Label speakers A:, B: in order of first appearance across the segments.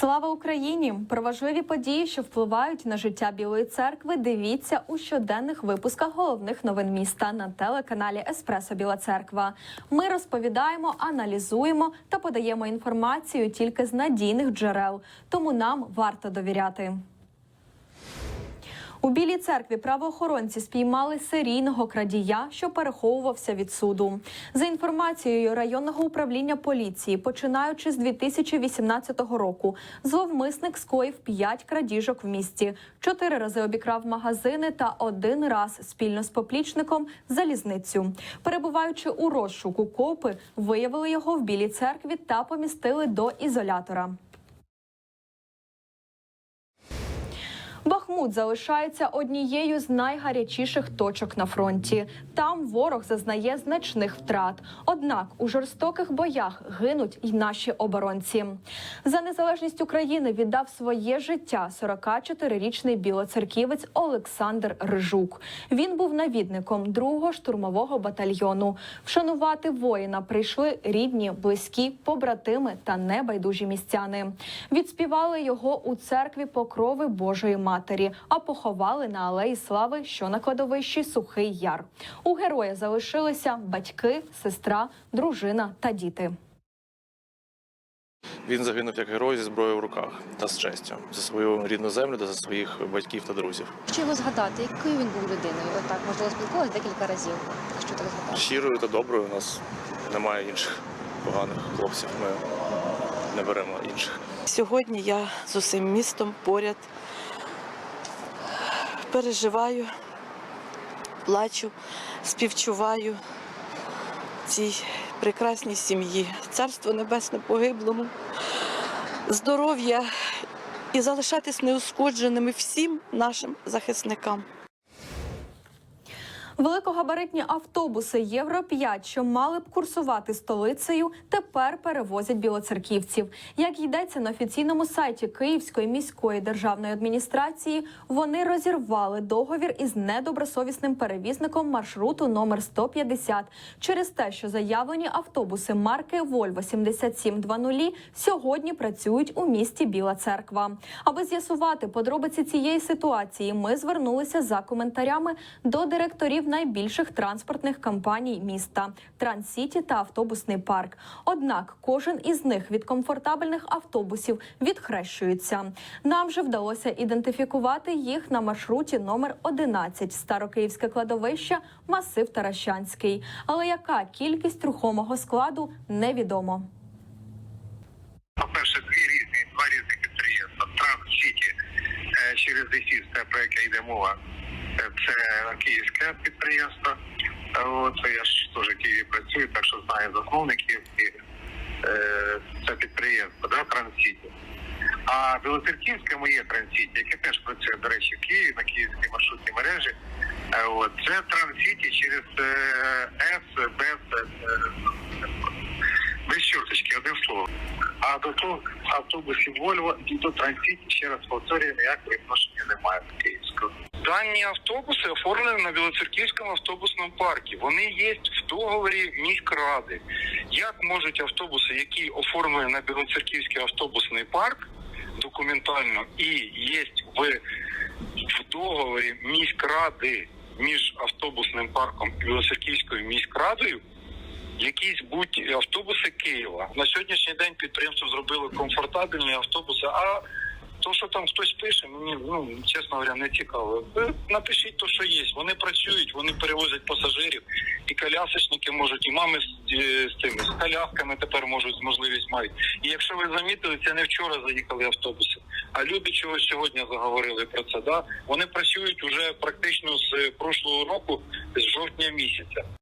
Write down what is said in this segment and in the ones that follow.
A: Слава Україні! Про важливі події, що впливають на життя Білої церкви. Дивіться у щоденних випусках головних новин міста на телеканалі Еспресо Біла Церква. Ми розповідаємо, аналізуємо та подаємо інформацію тільки з надійних джерел, тому нам варто довіряти. У Білій церкві правоохоронці спіймали серійного крадія, що переховувався від суду. За інформацією районного управління поліції, починаючи з 2018 року, зловмисник скоїв п'ять крадіжок в місті, чотири рази обікрав магазини та один раз спільно з поплічником залізницю. Перебуваючи у розшуку, копи виявили його в Білій церкві та помістили до ізолятора. Бахмут залишається однією з найгарячіших точок на фронті. Там ворог зазнає значних втрат. Однак у жорстоких боях гинуть й наші оборонці. За незалежність України віддав своє життя 44-річний білоцерківець Олександр Рижук. Він був навідником 2-го штурмового батальйону. Вшанувати воїна прийшли рідні, близькі, побратими та небайдужі містяни. Відспівали його у церкві Покрови Божої Матері, а поховали на алеї Слави, що на кладовищі Сухий Яр. У героя залишилися батьки, сестра, дружина та діти.
B: Він загинув як герой зі зброєю в руках та з честю за свою рідну землю та за своїх батьків та друзів.
C: Що його згадати, якою він був людиною? Отак, можливо, спілкувалися декілька разів. Що так згадати?
B: Щирою та доброю у нас немає інших поганих хлопців. Ми не беремо інших.
D: Сьогодні я з усім містом поряд переживаю, плачу, співчуваю цій прекрасній сім'ї. Царство небесне погиблому, здоров'я і залишатись неушкодженими всім нашим захисникам.
A: Великогабаритні автобуси Євро 5 що мали б курсувати столицею, тепер перевозять білоцерківців. Як йдеться на офіційному сайті Київської міської державної адміністрації, вони розірвали договір із недобросовісним перевізником маршруту номер 150 через те, що заявлені автобуси марки Volvo 7720 сьогодні працюють у місті Біла Церква. Аби з'ясувати подробиці цієї ситуації, ми звернулися за коментарями до директорів найбільших транспортних компаній міста Транссіті та автобусний парк. Однак кожен із них від комфортабельних автобусів відхрещується. Нам же вдалося ідентифікувати їх на маршруті номер 11 Старокиївське кладовище, масив Таращанський. Але яка кількість рухомого складу невідомо.
E: По-перше, дві різні, два різні підприємства. Транссіті е, через ДСІС, про яке йде мова, е, це київське підприємство. Е, От, я ж теж в Києві працюю, так що знаю засновників і е, це підприємство, да, Транссіті. А Білоцерківське моє Транссіті, яке теж працює, до речі, в Києві на київській маршрутній мережі. е, От, це Транссіті через е, С без е, без чорточки, одним словом. А до того автобусів Вольво і до Транссіті, ще раз повторюю, ніякого відношення немає до Київського.
F: Дані автобуси оформлені на Білоцерківському автобусному парку. Вони є в договорі міськради. Як можуть автобуси, які оформлені на Білоцерківський автобусний парк документально і є в, в договорі міськради між автобусним парком і Білоцерківською міськрадою, якісь будь автобуси Києва. На сьогоднішній день підприємство зробило комфортабельні автобуси. А то, що там хтось пише, мені ну чесно говоря, не цікаво. Напишіть то, що є. Вони працюють, вони перевозять пасажирів, і колясочники можуть, і мами з, е, з цими з колясками тепер можуть можливість мають. І якщо ви замітили, це не вчора заїхали автобуси. А люди чогось сьогодні заговорили про це. Да? Вони працюють уже практично з прошлого року, з жовтня місяця.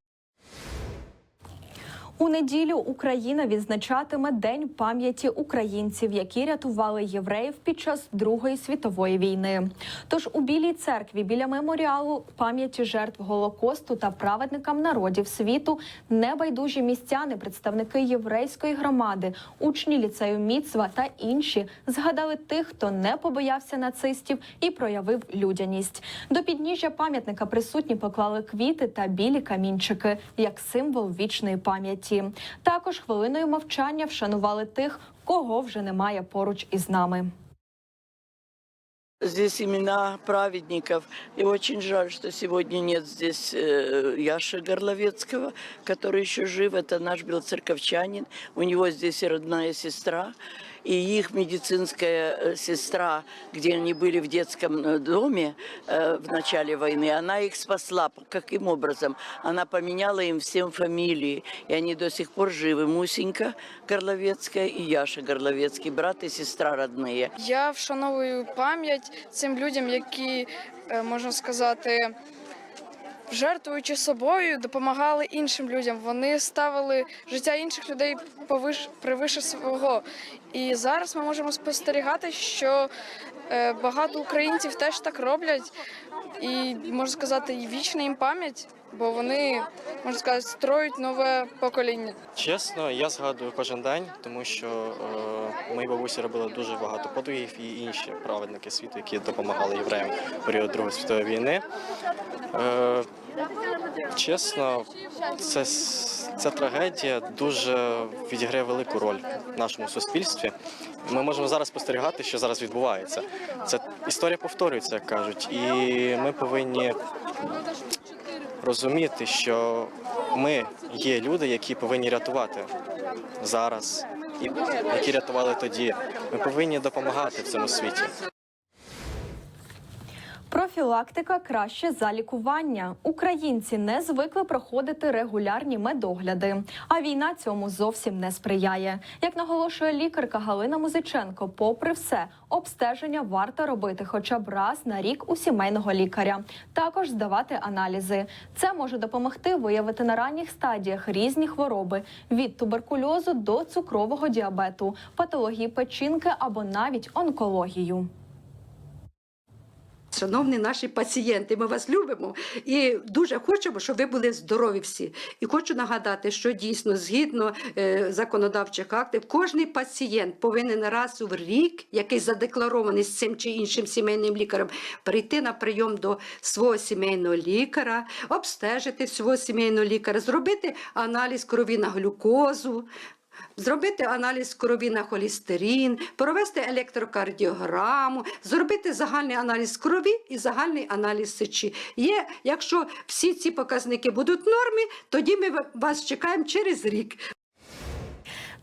A: У неділю Україна відзначатиме День пам'яті українців, які рятували євреїв під час Другої світової війни. Тож у Білій церкві біля меморіалу пам'яті жертв Голокосту та праведникам народів світу небайдужі містяни, представники єврейської громади, учні ліцею Міцва та інші згадали тих, хто не побоявся нацистів і проявив людяність. До підніжжя пам'ятника присутні поклали квіти та білі камінчики як символ вічної пам'яті смерті. Також хвилиною мовчання вшанували тих, кого вже немає поруч із нами.
G: Здесь имена праведников. И очень жаль, что сегодня нет здесь э, Яши Горловецкого, который еще жив. Это наш белоцерковчанин. У него здесь и родная сестра. И их медицинская э, сестра, где они были в детском э, доме э, в начале войны, она их спасла. Каким образом? Она поменяла им всем фамилии. И они до сих пор живы. Мусенька Горловецкая и Яша Горловецкий, брат и сестра родные.
H: Я вшановую пам'ять цим людям, які, е, можна сказати, жертвуючи собою, допомагали іншим людям. Вони ставили життя інших людей повиш... превише свого. І зараз ми можемо спостерігати, що е, багато українців теж так роблять. І можна сказати, вічна їм пам'ять, бо вони можна сказати, строють нове покоління.
I: Чесно, я згадую кожен день, тому що е, мої бабусі робили дуже багато подвигів і інші праведники світу, які допомагали євреям в період Другої світової війни. Е, чесно, це, ця трагедія дуже відіграє велику роль в нашому суспільстві. Ми можемо зараз спостерігати, що зараз відбувається. Це історія повторюється, як кажуть, і ми повинні розуміти, що ми є люди, які повинні рятувати зараз, і які рятували тоді. Ми повинні допомагати в цьому світі.
A: Профілактика краще за лікування. Українці не звикли проходити регулярні медогляди, а війна цьому зовсім не сприяє. Як наголошує лікарка Галина Музиченко, попри все, обстеження варто робити хоча б раз на рік у сімейного лікаря. Також здавати аналізи. Це може допомогти виявити на ранніх стадіях різні хвороби від туберкульозу до цукрового діабету, патології печінки або навіть онкологію.
J: Шановні наші пацієнти, ми вас любимо і дуже хочемо, щоб ви були здорові всі. І хочу нагадати, що дійсно, згідно е, законодавчих актів, кожний пацієнт повинен раз у рік, який задекларований з цим чи іншим сімейним лікарем, прийти на прийом до свого сімейного лікаря, обстежити свого сімейного лікаря, зробити аналіз крові на глюкозу. Зробити аналіз крові на холістерін, провести електрокардіограму, зробити загальний аналіз крові і загальний аналіз сечі. Є, якщо всі ці показники будуть в нормі, тоді ми вас чекаємо через рік.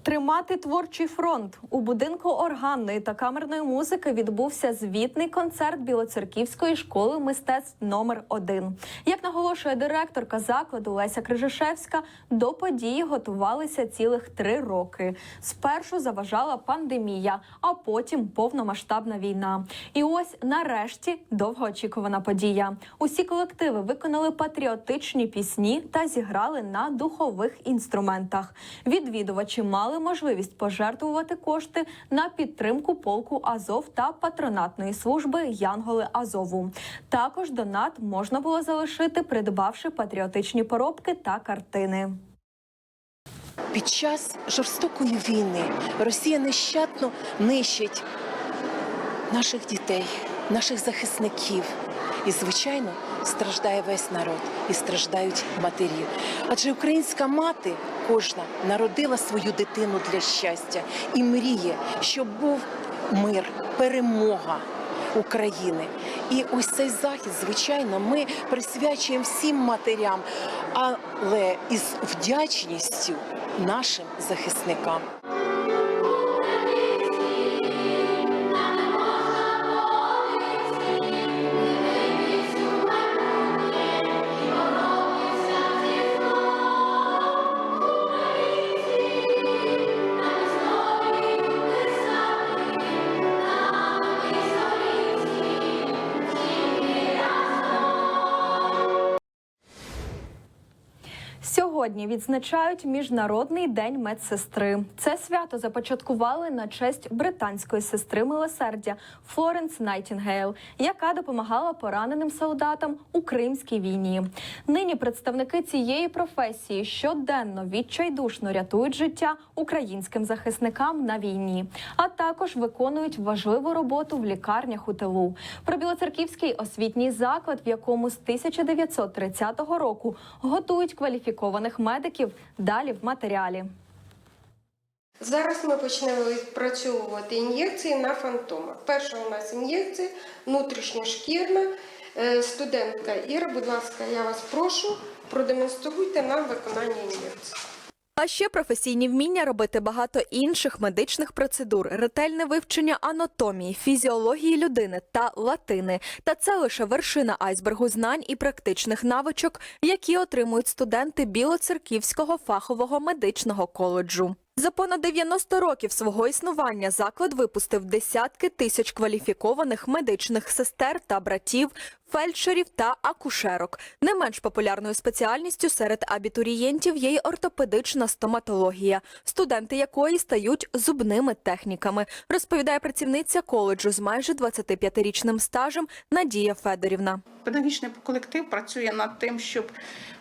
A: Тримати творчий фронт у будинку органної та камерної музики відбувся звітний концерт Білоцерківської школи мистецтв номер 1 Як наголошує директорка закладу Леся Крижишевська, до події готувалися цілих три роки. Спершу заважала пандемія, а потім повномасштабна війна. І ось нарешті довгоочікувана подія. Усі колективи виконали патріотичні пісні та зіграли на духових інструментах. Відвідувачі мали можливість пожертвувати кошти на підтримку полку Азов та патронатної служби Янголи Азову. Також донат можна було залишити, придбавши патріотичні поробки та картини.
K: Під час жорстокої війни Росія нещадно нищить наших дітей, наших захисників. І, звичайно, страждає весь народ і страждають матері. Адже українська мати кожна народила свою дитину для щастя і мріє, щоб був мир, перемога. України. І ось цей захід, звичайно, ми присвячуємо всім матерям, але із вдячністю нашим захисникам.
A: Сьогодні відзначають Міжнародний день медсестри. Це свято започаткували на честь британської сестри милосердя Флоренс Найтінгейл, яка допомагала пораненим солдатам у Кримській війні. Нині представники цієї професії щоденно відчайдушно рятують життя українським захисникам на війні, а також виконують важливу роботу в лікарнях у тилу. Про Білоцерківський освітній заклад, в якому з 1930 року готують кваліфікацію кваліфікованих медиків. Далі в матеріалі.
L: Зараз ми почнемо відпрацьовувати ін'єкції на фантомах. Перша у нас ін'єкція внутрішньошкірна. Е, Студентка Іра, будь ласка, я вас прошу, продемонструйте нам виконання ін'єкції.
A: А ще професійні вміння робити багато інших медичних процедур, ретельне вивчення анатомії, фізіології людини та латини. Та це лише вершина айсбергу знань і практичних навичок, які отримують студенти Білоцерківського фахового медичного коледжу. За понад 90 років свого існування заклад випустив десятки тисяч кваліфікованих медичних сестер та братів, фельдшерів та акушерок. Не менш популярною спеціальністю серед абітурієнтів є й ортопедична стоматологія, студенти якої стають зубними техніками, розповідає працівниця коледжу з майже 25-річним стажем Надія Федорівна.
M: Педагогічний колектив працює над тим, щоб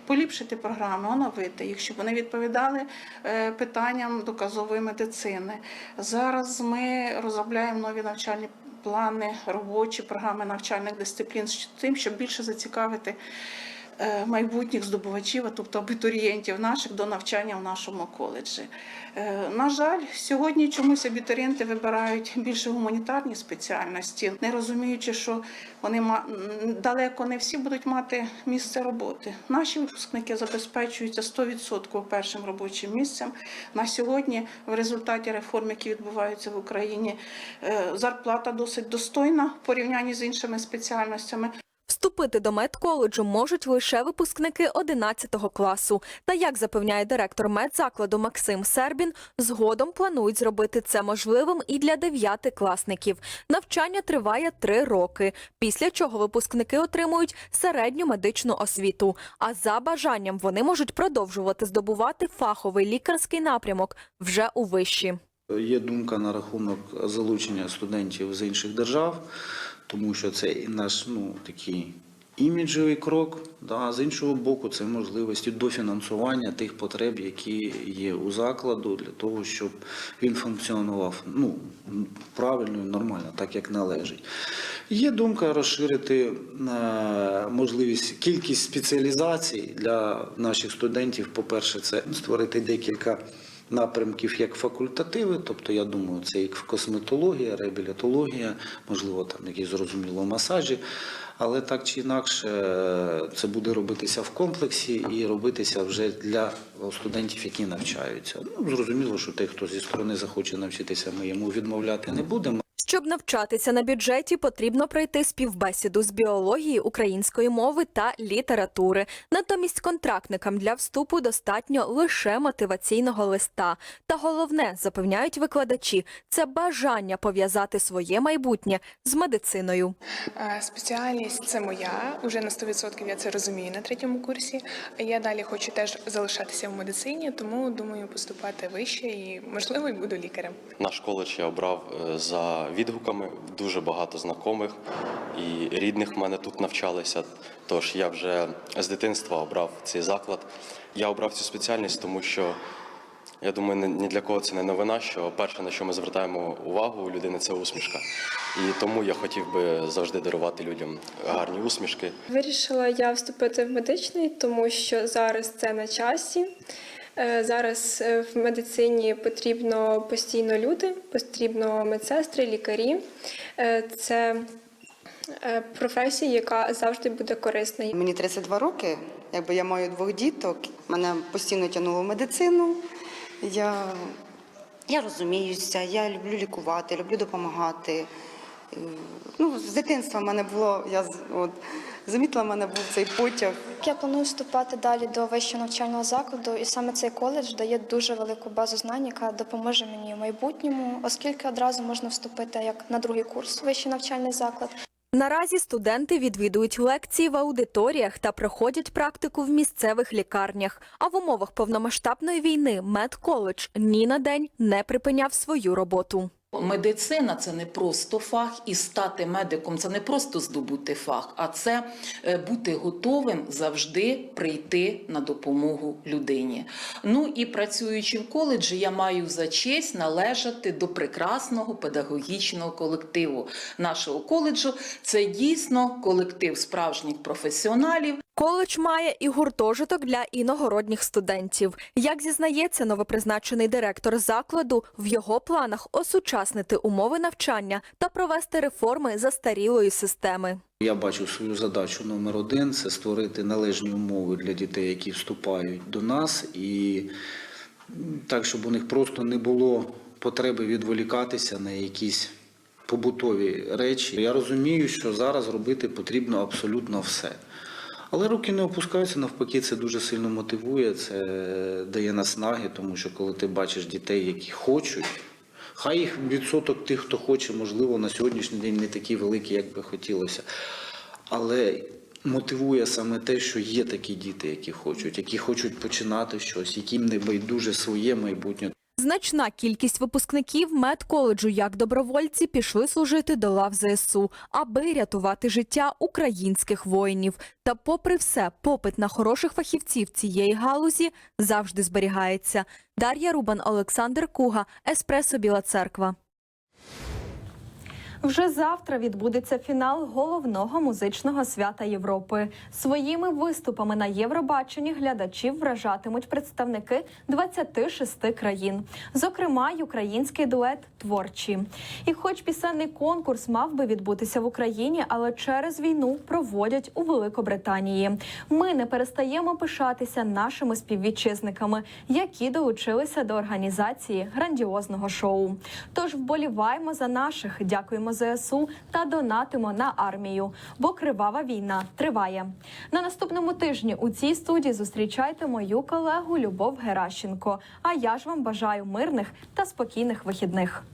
M: поліпшити програми, оновити їх, щоб вони відповідали е, питанням доказової медицини. Зараз ми розробляємо нові навчальні плани, робочі програми навчальних дисциплін з тим, щоб більше зацікавити майбутніх здобувачів, а тобто абітурієнтів наших до навчання в нашому коледжі. Е, На жаль, сьогодні чомусь абітурієнти вибирають більше гуманітарні спеціальності, не розуміючи, що вони далеко не всі будуть мати місце роботи. Наші випускники забезпечуються 100% першим робочим місцем. На сьогодні, в результаті реформ, які відбуваються в Україні, е, зарплата досить достойна в порівнянні з іншими спеціальностями.
A: Вступити до медколеджу можуть лише випускники 11 класу. Та як запевняє директор медзакладу Максим Сербін, згодом планують зробити це можливим і для дев'ятикласників. Навчання триває три роки, після чого випускники отримують середню медичну освіту. А за бажанням вони можуть продовжувати здобувати фаховий лікарський напрямок вже у виші.
N: Є думка на рахунок залучення студентів з інших держав, тому що це наш ну, такий іміджовий крок. Да, а з іншого боку, це можливості дофінансування тих потреб, які є у закладу, для того, щоб він функціонував ну, правильно і нормально, так як належить. Є думка розширити е, можливість кількість спеціалізацій для наших студентів. По-перше, це створити декілька напрямків як факультативи, тобто я думаю, це як косметологія, реабілітологія, можливо, там якісь зрозуміло масажі. Але так чи інакше е, це буде робитися в комплексі і робитися вже для студентів, які навчаються. Ну зрозуміло, що тих, хто зі сторони захоче навчитися, ми йому відмовляти не будемо.
A: Щоб навчатися на бюджеті, потрібно пройти співбесіду з біології, української мови та літератури. Натомість контрактникам для вступу достатньо лише мотиваційного листа. Та головне, запевняють викладачі, це бажання пов'язати своє майбутнє з медициною.
O: Е, Спеціальність це моя. Уже на 100% я це розумію на третьому курсі. Я далі хочу теж залишатися в медицині, тому думаю поступати вище і можливо і буду лікарем.
I: Наш коледж я обрав е, за відгуками. Дуже багато знайомих і рідних в мене тут навчалися. Тож я вже з дитинства обрав цей заклад. Я обрав цю спеціальність, тому що я думаю, ні- для кого це не новина, що перше, на що ми звертаємо увагу у людини, це усмішка. І тому я хотів би завжди дарувати людям гарні усмішки.
H: Вирішила я вступити в медичний, тому що зараз це на часі. Е, Зараз е, в медицині потрібно постійно люди, потрібно медсестри, лікарі. Е, Це професія, яка завжди буде корисна.
L: Мені 32 роки, якби я маю двох діток, мене постійно тягнуло в медицину. Я, я розуміюся, я люблю лікувати, люблю допомагати. Ну, з дитинства в мене було, я от, замітила, в мене був цей потяг.
H: Я планую вступати далі до вищого навчального закладу, і саме цей коледж дає дуже велику базу знань, яка допоможе мені в майбутньому, оскільки одразу можна вступити як на другий курс вищий навчальний заклад.
A: Наразі студенти відвідують лекції в аудиторіях та проходять практику в місцевих лікарнях. А в умовах повномасштабної війни медколедж ні на день не припиняв свою роботу.
P: Медицина це не просто фах, і стати медиком це не просто здобути фах, а це е, бути готовим завжди прийти на допомогу людині. Ну і працюючи в коледжі, я маю за честь належати до прекрасного педагогічного колективу нашого коледжу. Це дійсно колектив справжніх професіоналів.
A: Коледж має і гуртожиток для іногородніх студентів. Як зізнається новопризначений директор закладу, в його планах осучаснити умови навчання та провести реформи застарілої системи.
N: Я бачу свою задачу номер один це створити належні умови для дітей, які вступають до нас, і так, щоб у них просто не було потреби відволікатися на якісь побутові речі. Я розумію, що зараз робити потрібно абсолютно все. Але руки не опускаються, навпаки, це дуже сильно мотивує, це дає наснаги, тому що коли ти бачиш дітей, які хочуть, хай їх відсоток тих, хто хоче, можливо, на сьогоднішній день не такий великий, як би хотілося. Але мотивує саме те, що є такі діти, які хочуть, які хочуть починати щось, яким не байдуже своє майбутнє.
A: Значна кількість випускників медколеджу як добровольці пішли служити до лав ЗСУ, аби рятувати життя українських воїнів. Та, попри все, попит на хороших фахівців цієї галузі завжди зберігається. Дар'я Рубан, Олександр Куга, Еспресо Біла Церква. Вже завтра відбудеться фінал головного музичного свята Європи. Своїми виступами на Євробаченні глядачів вражатимуть представники 26 країн, зокрема й український дует творчі. І, хоч пісенний конкурс мав би відбутися в Україні, але через війну проводять у Великобританії. Ми не перестаємо пишатися нашими співвітчизниками, які долучилися до організації грандіозного шоу. Тож вболіваємо за наших, дякуємо ЗСУ та донатимо на армію, бо кривава війна триває. На наступному тижні у цій студії зустрічайте мою колегу Любов Геращенко. А я ж вам бажаю мирних та спокійних вихідних.